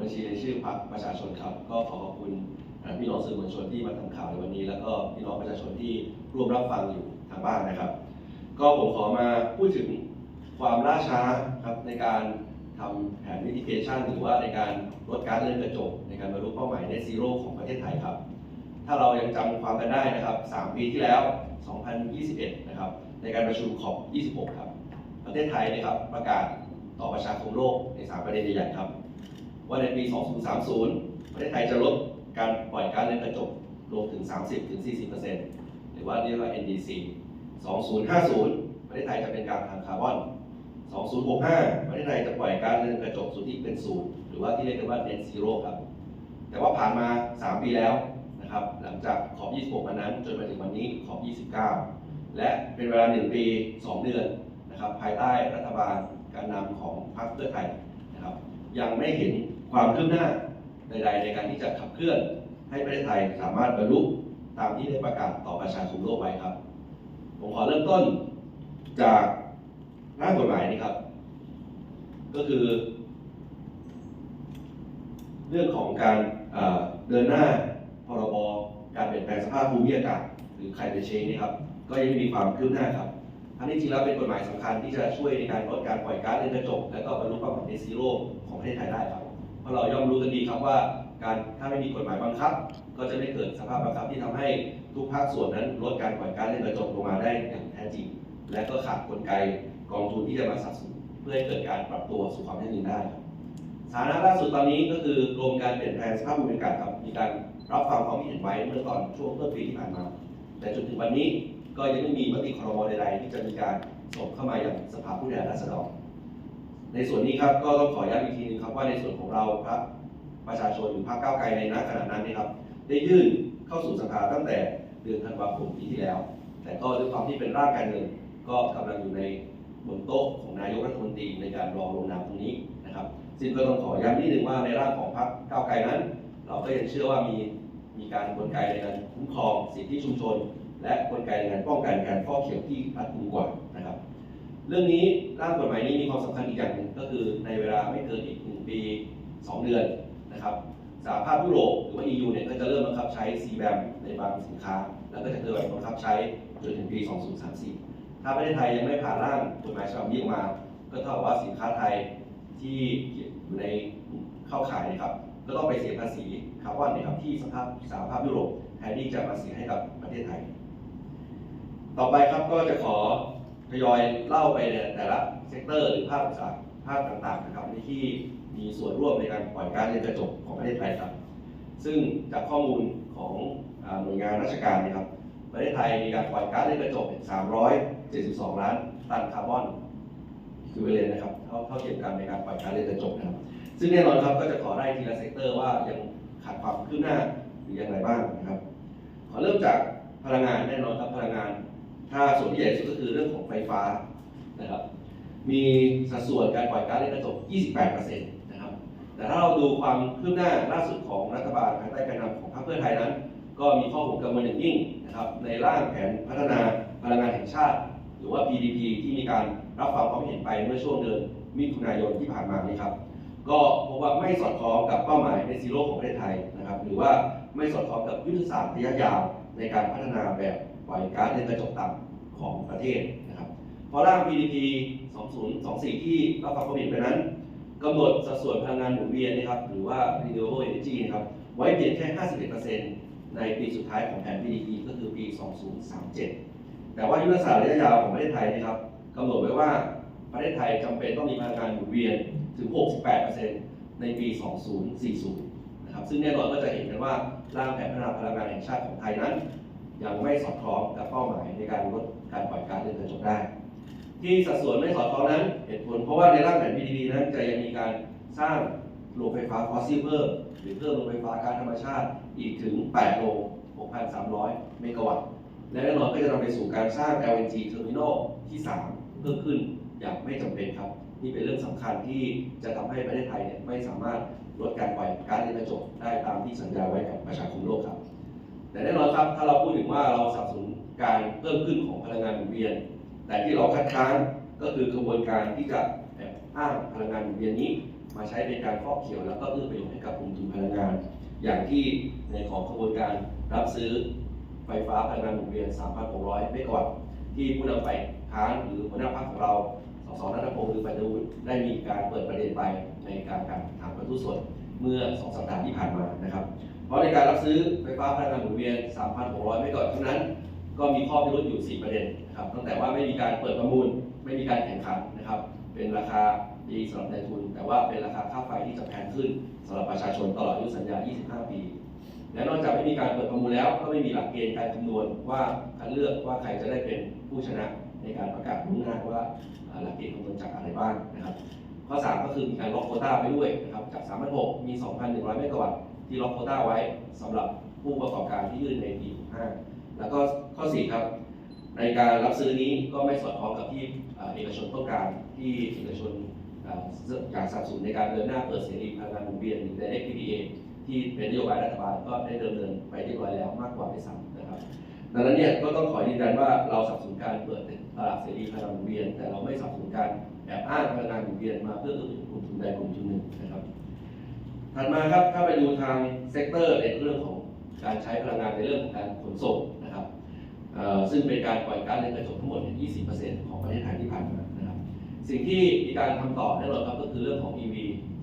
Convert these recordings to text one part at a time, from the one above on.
บัญชีในชื่อพรรคประชาชนครับ ก็ขอขอบคุณพี่น้องสื่อมวลชนที่มาทำข่าวในวันนี้ แล้วก็พี่น้องประชาชนที่ร่วมรับฟังอยู่ทางบ้านนะครับ ก็ผมขอมาพูดถึงความล่าช้าครับในการทำแผนวิ i เ a ชันหรือว่าในการลดการเลื่อนกระจกในการบรรลุเป้าหมาย Net Zero ของประเทศไทยครับ ถ้าเรายังจำความกันได้นะครับ 3 ปีที่แล้ว 2021 นะครับ ในการประชุมขอบ 26 ครับ ประเทศไทยนะครับประกาศต่อประชาคมโลกใน 3 ประเด็นใหญ่ๆครับ ว่าในปี 2030 ประเทศไทยจะลดการปล่อยก๊าซเรือนกระจกลงถึง 30-40%หรือว่าเรียกว่า NDC 2050 ประเทศไทยจะเป็นการทางคาร์บอน 2065 ประเทศไทยจะปล่อยก๊าซเรือนกระจกสุทธิเป็นศูนย์หรือว่าที่เรียกกันว่า Net Zero ครับ แต่ว่าผ่านมา 3 ปีแล้วนะครับ หลังจากขอบ 26 วันนั้น จนมาถึงวันนี้ขอบ 29 และเป็นเวลา 1 ปี 2 เดือนนะครับ ภายใต้รัฐบาลการนำของพรรคเพื่อไทยนะครับ ยังไม่เห็น ความคืบหน้าใดๆในการที่จะขับเคลื่อนให้ประเทศไทยสามารถบรรลุตามที่ได้ประกาศต่อประชาคมโลกไว้ครับ ผมขอเริ่มต้นจากร่างกฎหมายนี้ครับ ก็คือ เรื่องของการเดินหน้าพรบการเปลี่ยนแปลงสภาพภูมิอากาศหรือ climate change นี่ครับ ก็ยังไม่มีความคืบหน้าครับทั้งนี้จริงแล้วเป็นกฎหมายสำคัญที่จะช่วยในการลดการปล่อยก๊าซเรือนกระจกและก็บรรลุเป้าหมาย net zero ของประเทศไทยได้ครับ ราะเราย่อมรู้กันดีครับว่าการถ้าไม่มีกฎหมายบังคับ ก็จะไม่เกิดสภาพบังคับที่ทำให้ทุกภาคส่วนนั้นลดการปล่อยก๊าซเรือนกระจกลงมาได้อย่างแท้จริง และก็ขาดกลไกกองทุนที่จะมาสนับสนุนเพื่อให้เกิดการปรับตัวสู่ความยั่งยืนได้สถานะล่าสุดตอนนี้ก็คือกรมการเปลี่ยนแปลงสภาพภูมิอากาศครับมีการรับฟังความคิดเห็นไว้เมื่อตอนช่วงต้นปีที่ผ่านมา แต่จนถึงวันนี้ก็ยังไม่มีมติครมใดๆที่จะมีการส่งเข้ามาอย่างสภาผู้แทนราษฎร ในส่วนนี้ครับก็ต้องขอย้ำอีกทีหนึงครับว่าในส่วนของเราครับ ประชาชนหรือพรรคก้าวไกลในณขณะนั้นเนยครับ ได้ยื่นเข้าสู่สภาตั้งแต่เดือนธันวาคมปีที่แล้ว แต่ก็ด้วยความที่เป็นร่างการเงินก็กำลังอยู่ในบนโต๊ะของนายกรัฐมนตรีในการรอลงนามตรงนี้นะครับ ซึ่งก็ต้องขอย้ำนิดนึงว่าในร่างของพรรคก้าวไกลนั้น เราก็ยังเชื่อว่ามีมีการกลไกในการคุ้มครองสิทธิชุมชน และกลไกในการป้องกันการฟอกเขียวที่รัดกุมกว่า เรื่องนี้ร่างกฎหมายนี้มีความสำคัญอีกอย่างหนึ่งก็คือในเวลาไม่เกินอีกหนึ่งปี 2 เดือนนะครับสหภาพยุโรปหรือว่า EU เนี่ยก็จะเริ่มบังคับใช้ CBAM ในบางสินค้า แล้วก็จะเริ่มบังคับใช้จนถึงปี 2034 ถ้าประเทศไทยยังไม่ผ่านร่างกฎหมายฉบับนี้ออกมา ก็เท่ากับว่าสินค้าไทยที่อยู่ในเข้าขายนะครับก็ต้องไปเสียภาษีคาร์บอนนะครับที่สภาพสหภาพยุโรปแทนที่จะมาเสียให้กับประเทศไทย ต่อไปครับก็จะขอ ทยอยเล่าไปในแต่ละเซกเตอร์หรือภาคอุตสาหภาคต่างๆนะครับที่มีส่วนร่วมในการปล่อยก๊าซเรือนกระจกของประเทศไทยครับ ซึ่งจากข้อมูลของหน่วยงานราชการนะครับ ประเทศไทยมีการปล่อยก๊าซเรือนกระจก 372 ล้านตันคาร์บอนคือเวเลนนะครับเท่าเท่าเทียมกันในการปล่อยก๊าซเรือนกระจกนะครับ ซึ่งแน่นอนครับก็จะขอไล่ทีละเซกเตอร์ว่ายังขาดความคืบหน้าหรืออย่างไรบ้างนะครับ ขอเริ่มจากพลังงานแน่นอนครับพลังงาน ถ้าส่วนที่ใหญ่สุดก็คือเรื่องของไฟฟ้านะครับ มีสัดส่วนการปล่อยก๊าซเรือนกระจก 28%นะครับ แต่ถ้าเราดูความคืบหน้าล่าสุดของรัฐบาลภายใต้การนำของพรรคเพื่อไทยนั้น ก็มีข้อมูลกังวลอย่างยิ่งนะครับในร่างแผนพัฒนาพลังงานแห่งชาติ หรือว่า PDP ที่มีการรับฟังความเห็นไปเมื่อช่วงเดือนมิถุนายนที่ผ่านมานี้ครับ ก็พบว่าไม่สอดคล้องกับเป้าหมายในซีโร่ของประเทศไทยนะครับ หรือว่าไม่สอดคล้องกับยุทธศาสตร์ระยะยาวในการพัฒนาแบบ ปล่อยก๊าซเรือนกระจกต่ำของประเทศนะครับพราะร่าง PDP 2024 ที่รับฟังความเห็นไปนั้นกำหนดสัดส่วนพลังงานหมุนเวียนนะครับหรือว่า renewable energy นะครับไว้เพียงแค่ 51%ในปีสุดท้ายของแผน PDP ก็คือปี 2037 แต่ว่ายุทธศาสตร์ระยะยาวของประเทศไทยนะครับกำหนดไว้ว่าประเทศไทยจำเป็นต้องมีพลังงานหมุนเวียนถึง 68%ในปี 2040 นะครับซึ่งแน่นอนก็จะเห็นกันว่าร่างแผนพัฒนาพลังงานแห่งชาติของไทยนั้น ยังไม่สอดคล้องกับเป้าหมายในการลดการปล่อยก๊าซเรือนกระจกได้ ที่สัดส่วนไม่สอดคล้องนั้นเหตุผลเพราะว่าในร่างแผน PDP นั้นจะยังมีการสร้างโรงไฟฟ้าฟอสซิลเพิ่มหรือเพิ่มโรงไฟฟ้าก๊าซธรรมชาติอีกถึง 8 โรง 6,300 เมกะวัตต์ และแน่นอนก็จะนำไปสู่การสร้าง LNG Terminal ที่ 3 เพิ่มขึ้นอย่างไม่จำเป็นครับ นี่เป็นเรื่องสำคัญที่จะทำให้ประเทศไทยเนี่ยไม่สามารถลดการปล่อยก๊าซเรือนกระจกได้ตามที่สัญญาไว้กับประชาคมโลกครับ แต่แน่นอนครับถ้าเราพูดถึงว่าเราสนับสนุนการเพิ่มขึ้นของพลังงานหมุนเวียน แต่ที่เราคัดค้านก็คือกระบวนการที่จะแอบอ้างพลังงานหมุนเวียนนี้ มาใช้เป็นการครอบเกี่ยวแล้วก็เอื้อประโยชน์ให้กับกลุ่มทุนพลังงาน อย่างที่ในของกระบวนการรับซื้อไฟฟ้าพลังงานหมุนเวียน 3,600 เมกะวัตต์ที่ผู้นำไปค้านหรือหัวหน้าพรรคของเราสสนัทพงศ์หรือปัญญวุฒิได้มีการเปิดประเด็นไปในการการถามกระทู้สดเมื่อสองสัปดาห์ที่ผ่านมานะครับ เพราะในการรับซื้อไฟฟ้าพลังงานหมุนเวียน 3,600 เมกะวัตต์เท่านั้น ก็มีข้อพิรุธอยู่ 4 ประเด็นนะครับตั้งแต่ว่าไม่มีการเปิดประมูล ไม่มีการแข่งขันนะครับ เป็นราคาดีสำหรับนายทุน แต่ว่าเป็นราคาค่าไฟที่จะแพงขึ้นสำหรับประชาชนตลอดอายุสัญญา 25 ปี และนอกจากไม่มีการเปิดประมูลแล้วก็ไม่มีหลักเกณฑ์การคำนวณว่าคัดเลือกว่าใครจะได้เป็นผู้ชนะในการประกาศล่วงหน้าว่าหลักเกณฑ์คำนวณจากอะไรบ้างนะครับข้อ 3 ก็คือมีการล็อกโควต้าไปด้วยนะครับจาก 3,600 มี 2,100 เมกะวัตต์ ที่ล็อกโคต้าไว้สำหรับผู้ประกอบการที่ยื่นในปี65แล้วก็ข้อ 4 ครับ ในการรับซื้อนี้ก็ไม่สอดคล้องกับที่เอกชนต้องการที่เอกชนอ่าอยากสนับสนุนในการเดินหน้าเปิดเสรีพลังงานหมุนเวียนหรือ Direct PPA ที่เป็นนโยบายรัฐบาลก็ได้ดำเนินไปเรียบร้อยแล้วมากกว่าไม่ซ้ำนะครับดังนั้นเนี่ยก็ต้องขอยืนยันว่าเราสนับสนุนการเปิดตลาดเสรีพลังงานหมุนเวียน แต่เราไม่สนับสนุนการแอบอ้างพลังงานหมุนเวียนมาเพื่อเอื้อประโยชน์กลุ่มทุนใดกลุ่มทุนหนึ่งนะครับ ถัดมาครับถ้าไปดูทางเซกเตอร์ในเรื่องของการใช้พลังงานในเรื่องของการขนส่งนะครับซึ่งเป็นการปล่อยก๊าซเรือนกระจกทั้งหมด 20%ของประเทศไทยที่ผ่านมานะครับสิ่งที่มีการทำต่อแน่นอนครับก็คือเรื่องของ EV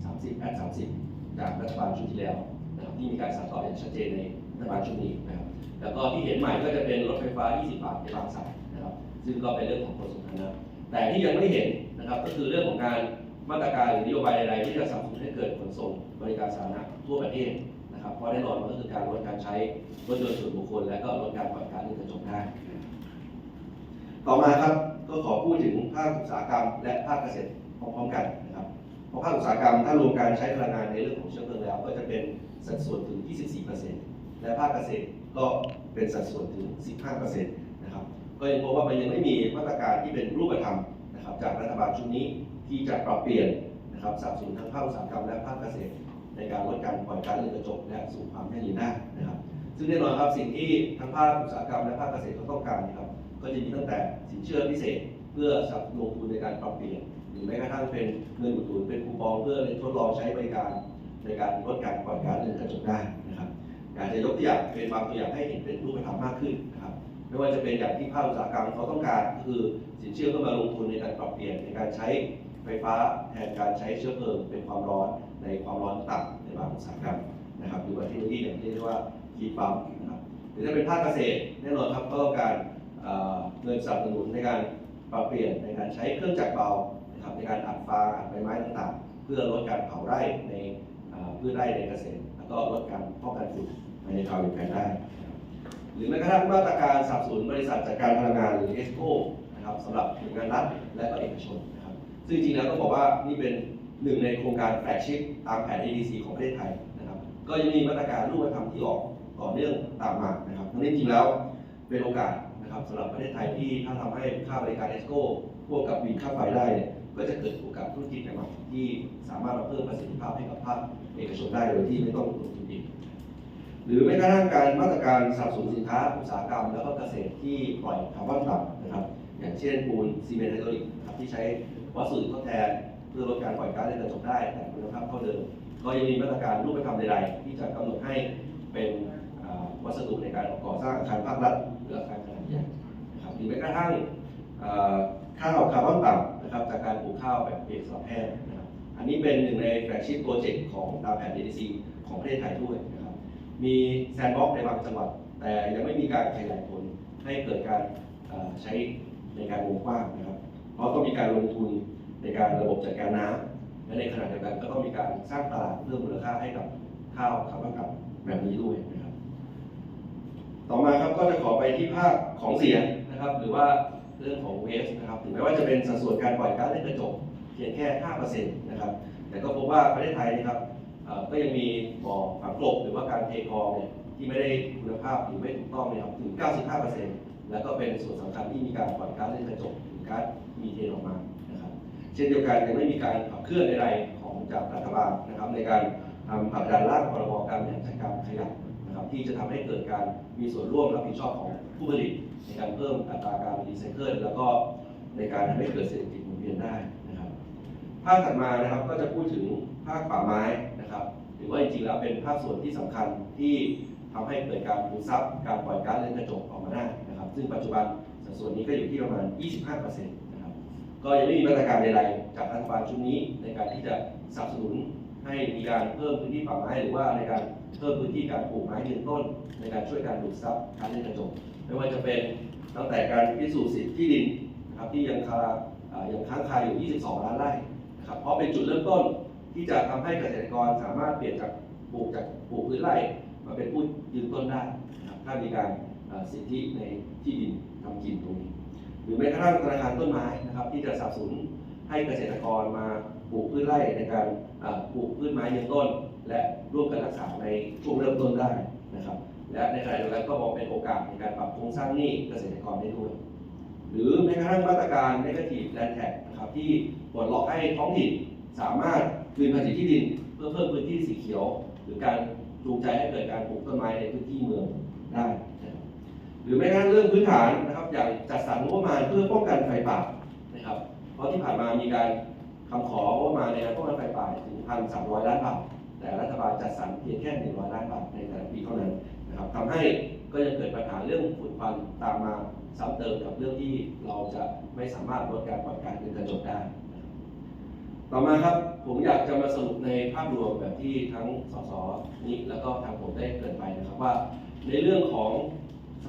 30 8 30 จากรัฐบาลชุดที่แล้วนะครับที่มีการสานต่ออย่างชัดเจนในรัฐบาลชุดนี้นะครับแล้วก็ที่เห็นใหม่ก็จะเป็นรถไฟฟ้า 20 บาทในบางสายนะครับซึ่งก็เป็นเรื่องของขนส่งสาธารณะแต่ที่ยังไม่เห็นนะครับก็คือเรื่องของการ มาตรการหรือนโยบายใดๆที่จะสนับสนุนให้เกิดขนส่งบริการสาธารณะทั่วประเทศนะครับเพราะแน่นอนมันก็คือการลดการใช้รถยนต์ส่วนบุคคล และก็ลดการปล่อยก๊าซเรือนกระจกได้ ต่อมาครับก็ขอพูดถึงภาคอุตสาหกรรม และภาคเกษตรพร้อมๆกันนะครับเพราะภาคอุตสาหกรรมถ้ารวมการใช้พลังงานในเรื่องของเชื้อเพลิงแล้ว ก็จะเป็นสัดส่วนถึง 24%และภาคเกษตรก็เป็นสัดส่วนถึง 15%นะครับก็ยังพบว่ามันยังไม่มีมาตรการที่เป็นรูปธรรมนะครับจากรัฐบาลชุดนี้ ที่จะปรับเปลี่ยนนะครับสับสนุนทั้งภาคอุตสาหกรรมและภาคเกษตร ในการลดการปล่อยก๊าซเรือนกระจกและสู่ความยั่งยืนได้นะครับ ซึ่งแน่นอนครับสิ่งที่ทั้งภาคอุตสาหกรรมและภาคเกษตรเขาต้องการนะครับก็จะมีตั้งแต่สินเชื่อพิเศษ เพื่อสับลงทุนในการปรับเปลี่ยนหรือแม้กระทั่งเป็นเงินอุดหนุนเป็นคูปองเพื่อทดลองใช้บริการในการลดการปล่อยก๊าซเรือนกระจกได้นะครับอยากจะยกตัวอย่างเป็นบางตัวอย่างให้เห็นเป็นรูปธรรมมากขึ้นนะครับไม่ว่าจะเป็นอย่างที่ภาคอุตสาหกรรมเขาต้องการ คือสินเชื่อเพื่อมาลงทุนในการปรับเปลี่ยนในการใช้ ไฟฟ้าแทนการใช้เชื้อเพลิงเป็นความร้อนในความร้อนต่ำในบางอุตสาหกรรมนะครับหรือว่าเทคโนโลยีอย่างที่เรียกว่าฮีทปั๊มนะครับหรือถ้าเป็นภาคเกษตรแน่นอนครับก็ต้องการเงินสนับสนุนในการปรับเปลี่ยนในการใช้เครื่องจักรเบานะครับในการอัดฟางอัดใบไม้ต่างๆ เพื่อลดการเผาไร่ในเอ่อพืชไร่ในเกษตร แล้วก็ลดการป้องกันฝุ่นภายในคาวเดียวกันได้ หรือแม้กระทั่งมาตรการสนับสนุนบริษัทจัดการพลังงานหรือ ESCO นะครับสำหรับหน่วยงานรัฐและก็เอกชนนะครับ ซึ่งจริงๆแล้วต้องบอกว่านี่เป็นหนึ่งในโครงการแฟลกชิพตามแผน ADC ของประเทศไทยนะครับ ก็ยังมีมาตรการรูปธรรมที่ออกต่อเนื่องตามมานะครับทั้งนี้จริงแล้วเป็นโอกาสนะครับสำหรับประเทศไทยที่ถ้าทำให้ค่าบริการเอสโก้พวกกับบินค่าไฟได้เนี่ยก็จะเกิดโอกาสธุรกิจใหม่ที่สามารถมาเพิ่มประสิทธิภาพให้กับภาคเอกชนได้โดยที่ไม่ต้องลงทุนเองหรือแม้กระทั่งการมาตรการสนับสนุนสินค้าอุตสาหกรรม แล้วก็เกษตรที่ปล่อยคาร์บอนต่ำนะครับ อย่างเช่นปูนซีเมนต์ไฮดรอลิกที่ใช้ วัสดุทดแทน เพื่อลดการปล่อยก๊าซเรือนกระจกได้แต่คุณภาพเท่าเดิม ก็ยังมีมาตรการรูปธรรมใดๆที่จะกำหนดให้เป็นวัสดุในการก่อสร้างอาคารภาครัฐหรืออาคารขนาดใหญ่นะครับหรือแม้กระทั่งอ่าข้าวคาร์บอนต่ำนะครับจากการปลูกข้าวแบบเปียกสำหรับแห้งนะครับอันนี้เป็นหนึ่งในแฟลกชิพโปรเจกต์ของตามแผน DDC ของประเทศไทยด้วยนะครับมีแซนด์บ็อกในบางจังหวัด แต่ยังไม่มีการขยายผลให้เกิดการใช้ในการวงกว้างนะครับ เพราะต้องมีการลงทุนในการระบบจัดการน้ำและในขณะเดียวกันก็ต้องมีการสร้างตลาดเพิ่มมูลค่าให้กับข้าวคาร์บอนต่ำแบบนี้ด้วยนะครับ ต่อมาครับก็จะขอไปที่ภาคของเสียนะครับ หรือว่าเรื่องของเวสนะครับถึงแม้ว่าจะเป็นสัดส่วนการปล่อยก๊าซเรือนกระจกเพียงแค่ 5%นะครับ แต่ก็พบว่าประเทศไทยนะครับก็ยังมีบ่อฝังกลบหรือว่าการเทคลองเนี่ยที่ไม่ได้คุณภาพหรือไม่ถูกต้องเนี่ยครับถึง 95%แล้วก็เป็นส่วนสำคัญที่มีการปล่อยก๊าซเรือนกระจกหรือก๊าซ มีเทนออกมานะครับเช่นเดียวกันยังไม่มีการขับเคลื่อนใดๆของจากรัฐบาลนะครับ ในการทำผลักดันร่างพรบการบริหารจัดการขยะนะครับที่จะทำให้เกิดการมีส่วนร่วมรับผิดชอบของผู้ผลิต ในการเพิ่มอัตราการรีไซเคิลแล้วก็ในการทำให้เกิดเศรษฐกิจหมุนเวียนได้นะครับภาคถัดมานะครับก็จะพูดถึงภาคป่าไม้นะครับหรือว่าจริงๆแล้วเป็นภาคส่วนที่สำคัญที่ทำให้เกิดการดูดซับการปล่อยก๊าซเรือนกระจกออกมาได้นะครับ ซึ่งปัจจุบันสัดส่วนนี้ก็อยู่ที่ประมาณ 25%นะครับ ก็ยังไม่มีมาตรการใดๆจากรัฐบาลชุดนี้ ในการที่จะสนับสนุนให้มีการเพิ่มพื้นที่ป่าไม้หรือว่าในการเพิ่มพื้นที่การปลูกไม้ยืนต้น ในการช่วยการดูดซับการเรือนกระจกไม่ว่าจะเป็นตั้งแต่การพิสูจน์สิทธิ์ที่ดินนะครับที่ยังคาอ่ายังค้างคาอยู่ 22 ล้านไร่นะครับเพราะเป็นจุดเริ่มต้นที่จะทำให้เกษตรกรสามารถเปลี่ยนจากปลูกจากปลูกพื้นไร่มาเป็นผู้ยืนต้นได้นะครับถ้ามีการสิทธิในที่ดินทำกินตรงนี้ หรือแม้กระทั่งธนาคารต้นไม้นะครับที่จะสนับสนุนให้เกษตรกรมาปลูกพืชไร่ในการปลูกพืชไม้ยืนต้น และร่วมกันรักษาในช่วงเริ่มต้นได้นะครับ และในขณะเดียวกันก็มองเป็นโอกาสในการปรับโครงสร้างหนี้เกษตรกรได้ด้วย หรือแม้กระทั่งมาตรการ negative land tax นะครับที่ปลดล็อกให้ท้องถิ่นสามารถคืนภาษีที่ดิน เพื่อเพิ่มพื้นที่สีเขียว หรือการจูงใจให้เกิดการปลูกต้นไม้ในพื้นที่เมืองได้นะครับ หรือแม้กระทั่งเรื่องพื้นฐานนะครับ อย่างจัดสรรงบประมาณเพื่อป้องกันไฟป่านะครับ เพราะที่ผ่านมามีการคำของบประมาณในการป้องกันไฟป่าถึง1,300ล้านบาทแต่รัฐบาลจัดสรรเพียงแค่100ล้านบาทในแต่ละปีเท่านั้นนะครับทำให้ก็ยังเกิดปัญหาเรื่องฝุ่นควันตามมาซ้ำเติมกับเรื่องที่เราจะไม่สามารถลดการปล่อยก๊าซเรือนกระจกได้ต่อมาครับผมอยากจะมาสรุปในภาพรวมแบบที่ทั้งสสนิกแล้วก็ทางผมได้เกรินไปนะครับว่า ในเรื่องของ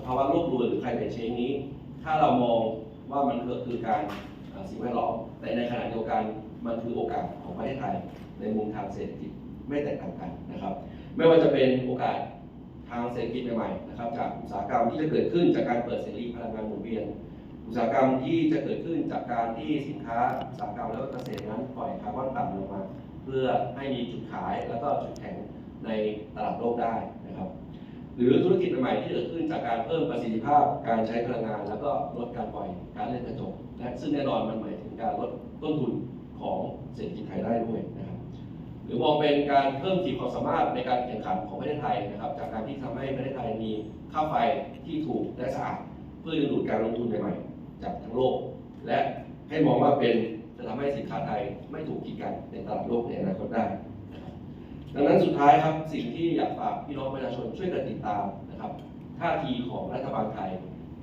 ภาวะโลกรวนหรือ climate change นี้ ถ้าเรามองว่ามันก็คือการสิ่งแวดล้อมแต่ในขณะเดียวกันมันคือโอกาสของประเทศไทย ในมุมทางเศรษฐกิจไม่แตกต่างกันนะครับ ไม่ว่าจะเป็นโอกาสทางเศรษฐกิจใหม่ๆนะครับ จากอุตสาหกรรมที่จะเกิดขึ้นจากการเปิดเสรีพลังงานหมุนเวียน อุตสาหกรรมที่จะเกิดขึ้นจากการที่สินค้าอุตสาหกรรมแล้วก็เกษตรนั้นปล่อยคาร์บอนต่ำลงมา เพื่อให้มีจุดขายแล้วก็จุดแข็งในตลาดโลกได้นะครับ หรือธุรกิจใหม่ที่เกิดขึ้นจากการเพิ่มประสิทธิภาพการใช้พลังงาน แล้วก็ลดการปล่อยก๊าซเรือนกระจกและซึ่งแน่นอนมันหมายถึงการลดต้นทุนของเศรษฐกิจไทยได้ด้วยนะครับหรือมองเป็นการเพิ่มขีดความสามารถในการแข่งขันของประเทศไทยนะครับ จากการที่ทำให้ประเทศไทยมีค่าไฟที่ถูกและสะอาดเพื่อดึงดูดการลงทุนใหม่ๆจากทั้งโลก และให้มองว่าเป็นจะทำให้สินค้าไทยไม่ถูกกีดกันในตลาดโลกในอนาคตได้ ดังนั้นสุดท้ายครับสิ่งที่อยากฝากพี่น้องประชาชนช่วยกันติดตามนะครับท่าทีของรัฐบาลไทย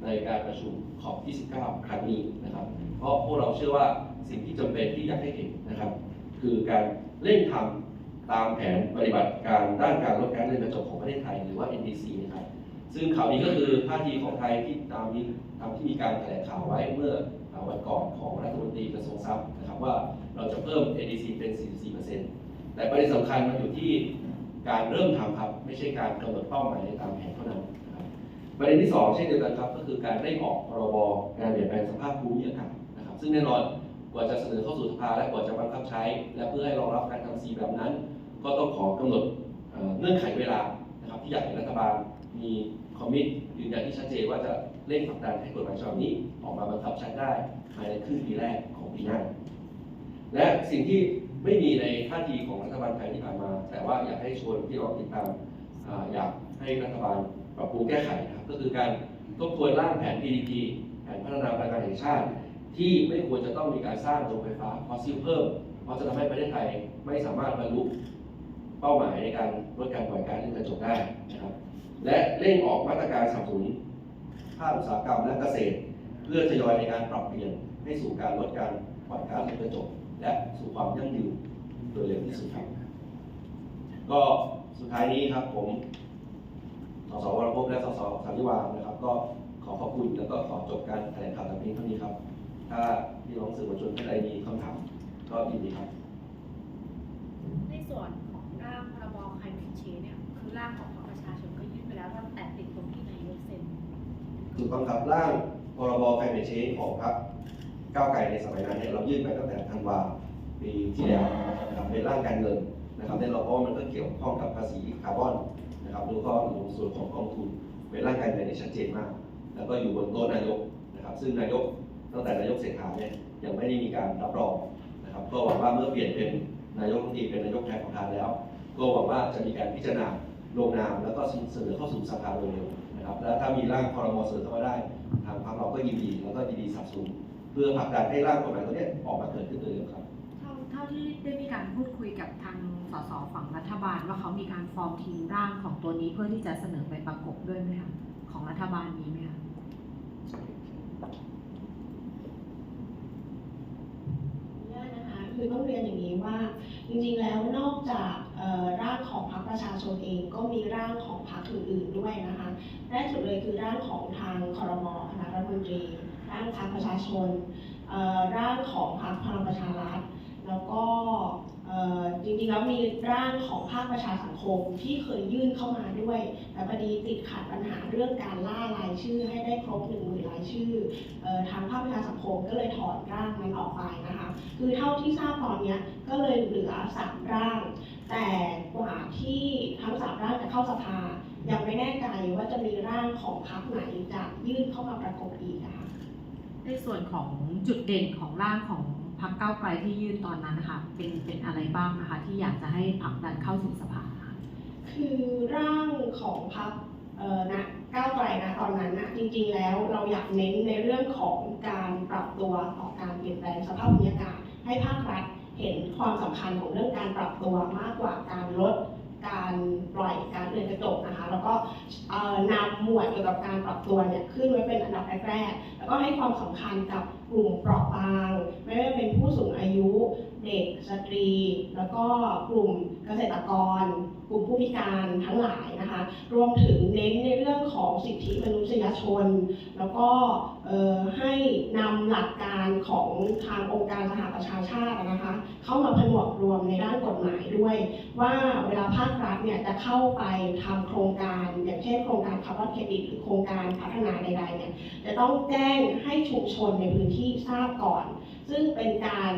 ในการประชุมขอบ 29 ครั้งนี้นะครับ เพราะพวกเราเชื่อว่าสิ่งที่จำเป็นที่อยากให้เห็นนะครับ คือการเร่งทำตามแผนปฏิบัติการด้านการลดกาซเรือนกระจกของประเทศไทยหรือว่า NDC นะครับซึ่งข่าวนี้ก็คือท่าทีของไทยที่ตามนี้ตามที่มีการแถลงข่าวไว้เมื่อวันก่อนของรัฐมนตรีกระทรวงทรัพย์นะครับว่าเราจะเพิ่ม NDC เป็น 44% แต่ประเด็นสำคัญมันอยู่ที่การเริ่มทำครับ ไม่ใช่การกำหนดเป้าหมายในตามแผนเท่านั้นนะครับประเด็นที่สองเช่นเดียวกันครับ ก็คือการได้ออกพรบการเปลี่ยนแปลงสภาพภูมิอากาศนะครับ ซึ่งแน่นอนกว่าจะเสนอเข้าสู่สภาและกว่าจะบังคับใช้ และเพื่อให้รองรับการทำสีแบบนั้น ก็ต้องขอกำหนดเอ่อเงื่อนไขเวลานะครับที่อยากเห็นรัฐบาลมีคอมมิตยืนยันที่ชัดเจนว่าจะเร่งผลักดันให้กฎหมายฉบับนี้ออกมาบังคับใช้ได้ภายในครึ่งปีแรกของปีหน้าและสิ่งที่ ไม่มีในท่าทีของรัฐบาลไทยที่ผ่านมา แต่ว่าอยากให้ชวนพี่น้องติดตามอยากให้รัฐบาลปรับปรุงแก้ไขนะครับก็คือการทบทวนร่างแผน PDP แผนพัฒนาพลังงานแห่งชาติ ที่ไม่ควรจะต้องมีการสร้างโรงไฟฟ้าฟอสซิลเพิ่ม เพราะจะทำให้ประเทศไทยไม่สามารถบรรลุเป้าหมายในการลดการปล่อยก๊าซเรือนกระจกได้นะครับและเร่งออกมาตรการสนับสนุนภาคอุตสาหกรรมและเกษตร เพื่อทยอยในการปรับเปลี่ยนให้สู่การลดการปล่อยก๊าซเรือนกระจก และสู่ความยั่งยืนโดยเร็วที่สุดครับ ก็สุดท้ายนี้ครับผมสสวรพจน์และสสสันติวาลนะครับ ก็ขอขอบคุณแล้วก็ขอจบการแถลงข่าวแต่เพียงเท่านี้ครับ ถ้าพี่น้องสื่อมวลชนท่านใดมีคำถามก็ยินดีครับ ในส่วนของร่างพรบคลายเมนชีเนี่ยคือร่างของพรรคประชาชนก็ยื่นไปแล้วว่าแต่ติดตรงที่นายกเซ็นถูกต้องครับร่างพรบ climate change ของพรรค ก้าวไกลในสมัยนั้นเนี่ยเรายื่นไปตั้งแต่ธันวาปีที่แล้วนะครับเป็นร่างการเงินนะครับในเราเพราะมันก็เกี่ยวข้องกับภาษีคาร์บอนนะครับแล้วก็ลส่วนของกองทุนเป็นร่างการเงินที่ชัดเจนมาก แล้วก็อยู่บนโต๊ะนายกนะครับ ซึ่งนายกตั้งแต่นายกเศรษฐาเนี่ยยังไม่ได้มีการรับรองนะครับก็หวังว่าเมื่อเปลี่ยนเป็นนายกรัฐมนตรีเป็นนายกแทนประธานแล้ว ก็หวังว่าจะมีการพิจารณาลงนามแล้วก็เสนอเข้าสู่สภาโดยเร็วนะครับ แล้วถ้ามีร่างพรบเสนอเข้ามาได้ ทางพรรคเราก็ยินดีแล้วก็ยินดีสนับสนุน เพื่อผลักดันให้ร่างกฎหมายตัวเนี้ยออกมาเกิดขึ้นโดยเร็วครับเท่าเท่าาที่ได้มีการพูดคุยกับทางสสฝั่งรัฐบาล ว่าเขามีการฟอร์มทีมร่างของตัวนี้เพื่อที่จะเสนอไปประกบด้วยไหมคะของรัฐบาลมีไหมคะขออนุญาตนะคะคือต้องเรียนอย่างนี้ว่า จริงๆแล้วนอกจากเอ่อร่างของพรรคประชาชนเองก็มีร่างของพรรคอื่นๆด้วยนะคะแรกสุดเลยคือร่างของทางคอรมอคณะรัฐมนตรี ร่างพรรคประชาชน ร่างของพรรคพลังประชารัฐ แล้วก็จริงๆแล้วมีร่างของภาคประชาสังคมที่เคยยื่นเข้ามาด้วย แต่พอดีติดขัดปัญหาเรื่องการล่ารายชื่อให้ได้ครบหนึ่งหมื่นรายชื่ออทางภาคประชาสังคมก็เลยถอนร่างนั้นออกไปนะคะ คือเท่าที่ทราบตอนนี้ก็เลยเหลือสามร่าง แต่กว่าที่ทั้งสามร่างจะเข้าสภายังไม่แน่ใจว่าจะมีร่างของพรรคไหนจะยื่นเข้ามาประกบอีกนะคะ ในส่วนของจุดเด่นของร่างของพรรคก้าไกลที่ยื่นตอนนั้นนะคะเป็นเป็นอะไรบ้างนะคะที่อยากจะให้ผลักดันเข้าสู่สภาค่ะคือร่างของพรรคเอ่อนะก้าวไกลนะตอนนั้นนะจริงๆแล้วเราอยากเน้นในเรื่องของการปรับตัวต่อการเปลี่ยนแปลงสภาพภูมิอากาศให้ภาครัฐเห็นความสำคัญของเรื่องการปรับตัวมากกว่าการลด การปล่อยการเรือนกระจกนะคะ แล้วก็นำหมวดเกี่ยวกับการปรับตัวเนี่ยขึ้นไว้เป็นอันดับแรกๆแล้วก็ให้ความสำคัญกับกลุ่มเปราะบาง ไม่ว่าเป็นผู้สูงอายุ เด็กสตรี แล้วก็กลุ่มเกษตรกร กลุ่มผู้พิการทั้งหลายนะคะรวมถึงเน้นในเรื่องของสิทธิมนุษยชน แล้วก็ให้นำหลักการของทางองค์การสหประชาชาตินะคะเข้ามาผนวกรวมในด้านกฎหมายด้วย ว่าเวลาภาครัฐเนี่ยจะเข้าไปทำโครงการ อย่างเช่นโครงการคาร์บอนเครดิตหรือโครงการพัฒนาใดๆเนี่ยจะต้องแจ้งให้ชุมชนในพื้นที่ทราบก่อน ซึ่งเป็นการ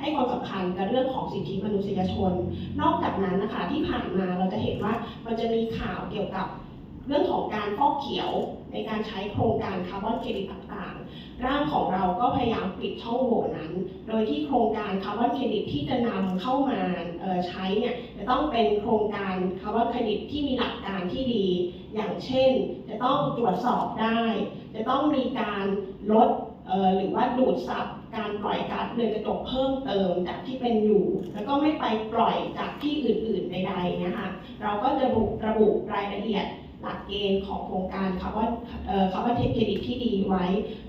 ให้ความสำคัญกับเรื่องของสิทธิมนุษยชน นอกจากนั้นนะคะที่ผ่านมาเราจะเห็นว่ามันจะมีข่าวเกี่ยวกับเรื่องของการฟอกเขียวในการใช้โครงการคาร์บอนเครดิตต่างๆ ร่างของเราก็พยายามปิดช่องโหว่นั้น โดยที่โครงการคาร์บอนเครดิตที่จะนำเข้ามาใช้เนี่ยจะต้องเป็นโครงการคาร์บอนเครดิตที่มีหลักการที่ดี อย่างเช่น จะต้องตรวจสอบได้ จะต้องมีการลดหรือว่าดูดซับ การปล่อยก๊าซเรือนกระจกเพิ่มเติมจากที่เป็นอยู่ แล้วก็ไม่ไปปล่อยจากที่อื่นๆใดๆนะคะ เราก็จะระบุระบุรายละเอียดหลักเกณฑ์ของโครงการคาร์บอนเอ่อคาร์บอนเครดิตที่ดีไว้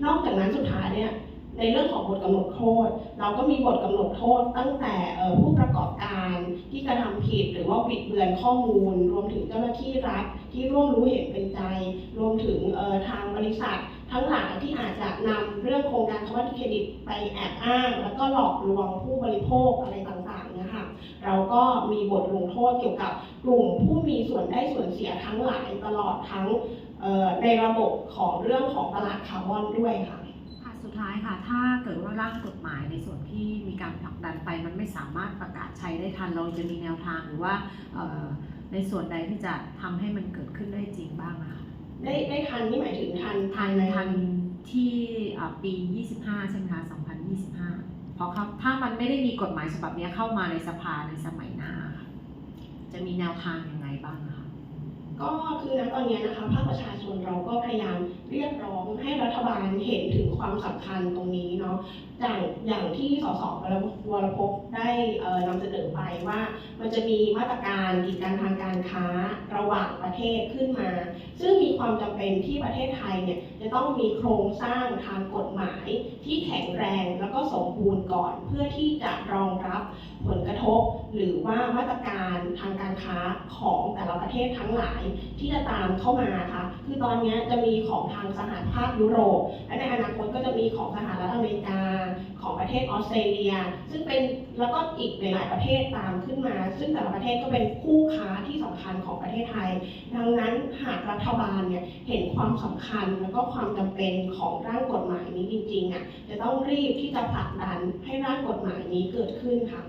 นอกจากนั้นสุดท้ายเนี่ยในเรื่องของบทกำหนดโทษ เราก็มีบทกำหนดโทษตั้งแต่ผู้ประกอบการที่กระทำผิดหรือว่าบิดเบือนข้อมูล รวมถึงเจ้าหน้าที่รัฐที่ร่วมรู้เห็นเป็นใจ รวมถึงทางบริษัท ทั้งหลายที่อาจจะนำเรื่องโครงการคาร์บอนเครดิตไปแอบอ้าง แล้วก็หลอกลวงผู้บริโภคอะไรต่างๆเนะคะเราก็มีบทลงโทษเกี่ยวกับกลุ่มผู้มีส่วนได้ส่วนเสียทั้งหลายตลอดทั้งเอ่อในระบบของเรื่องของตลาดคาร์บอนด้วยค่ะค่ะสุดท้ายค่ะ ถ้าเกิดว่าร่างกฎหมายในส่วนที่มีการผลักดันไป มันไม่สามารถประกาศใช้ได้ทัน เราจะมีแนวทางหรือว่าเอ่อในส่วนใดที่จะทำให้มันเกิดขึ้นได้จริงบ้างนะคะได้ได้ทันนี่หมายถึงทัน ทันที่ปี 25 ใช่ไหมคะ 2025 เพราะครับถ้ามันไม่ได้มีกฎหมายฉบับนี้เข้ามาในสภาในสมัยหน้าค่ะจะมีแนวทางยังไงบ้างคะ ก็คือณตอนนี้นะคะภาคประชาชนเราก็พยายามเรียกร้องให้รัฐบาลเห็นถึงความสำคัญตรงนี้เนาะอย่างอย่างที่สสวรพกได้เอ่อนำเสนอไปว่า มันจะมีมาตรการกีดกันทางการค้าระหว่างประเทศขึ้นมา ซึ่งมีความจำเป็นที่ประเทศไทยเนี่ยจะต้องมีโครงสร้างทางกฎหมายที่แข็งแรงแล้วก็สมบูรณ์ก่อนเพื่อที่จะรองรับ หรือว่ามาตรการทางการค้าของแต่ละประเทศทั้งหลายที่จะตามเข้ามาค่ะคือตอนนี้จะมีของทางสหภาพยุโรป และในอนาคตก็จะมีของสหรัฐอเมริกา ของประเทศออสเตรเลีย ซึ่งเป็นแล้วก็อีกหลายประเทศตามขึ้นมา ซึ่งแต่ละประเทศก็เป็นคู่ค้าที่สำคัญของประเทศไทย ดังนั้นหากรัฐบาลเนี่ยเห็นความสำคัญแล้วก็ความจำเป็นของร่างกฎหมายนี้จริงๆอะจะต้องรีบที่จะผลักดันให้ร่างกฎหมายนี้เกิดขึ้นค่ะ